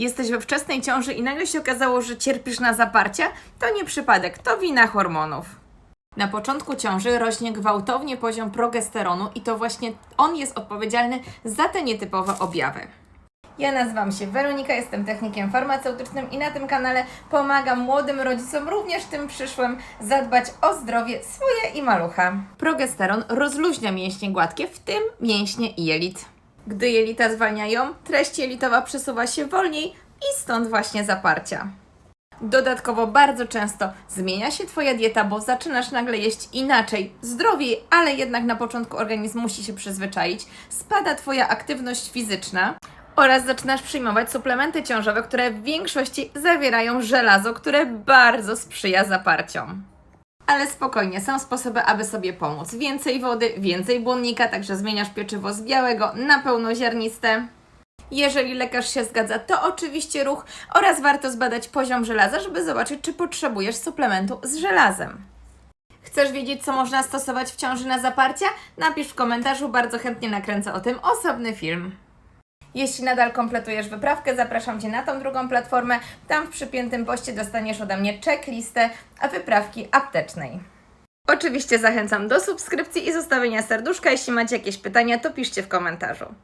Jesteś we wczesnej ciąży i nagle się okazało, że cierpisz na zaparcia? To nie przypadek, to wina hormonów. Na początku ciąży rośnie gwałtownie poziom progesteronu i to właśnie on jest odpowiedzialny za te nietypowe objawy. Ja nazywam się Weronika, jestem technikiem farmaceutycznym i na tym kanale pomagam młodym rodzicom, również tym przyszłym, zadbać o zdrowie swoje i malucha. Progesteron rozluźnia mięśnie gładkie, w tym mięśnie jelit. Gdy jelita zwalniają, treść jelitowa przesuwa się wolniej i stąd właśnie zaparcia. Dodatkowo bardzo często zmienia się Twoja dieta, bo zaczynasz nagle jeść inaczej, zdrowiej, ale jednak na początku organizm musi się przyzwyczaić. Spada Twoja aktywność fizyczna oraz zaczynasz przyjmować suplementy ciążowe, które w większości zawierają żelazo, które bardzo sprzyja zaparciom. Ale spokojnie, są sposoby, aby sobie pomóc. Więcej wody, więcej błonnika, także zmieniasz pieczywo z białego na pełnoziarniste. Jeżeli lekarz się zgadza, to oczywiście ruch oraz warto zbadać poziom żelaza, żeby zobaczyć, czy potrzebujesz suplementu z żelazem. Chcesz wiedzieć, co można stosować w ciąży na zaparcia? Napisz w komentarzu, bardzo chętnie nakręcę o tym osobny film. Jeśli nadal kompletujesz wyprawkę, zapraszam Cię na tą drugą platformę. Tam w przypiętym poście dostaniesz ode mnie checklistę wyprawki aptecznej. Oczywiście zachęcam do subskrypcji i zostawienia serduszka. Jeśli macie jakieś pytania, to piszcie w komentarzu.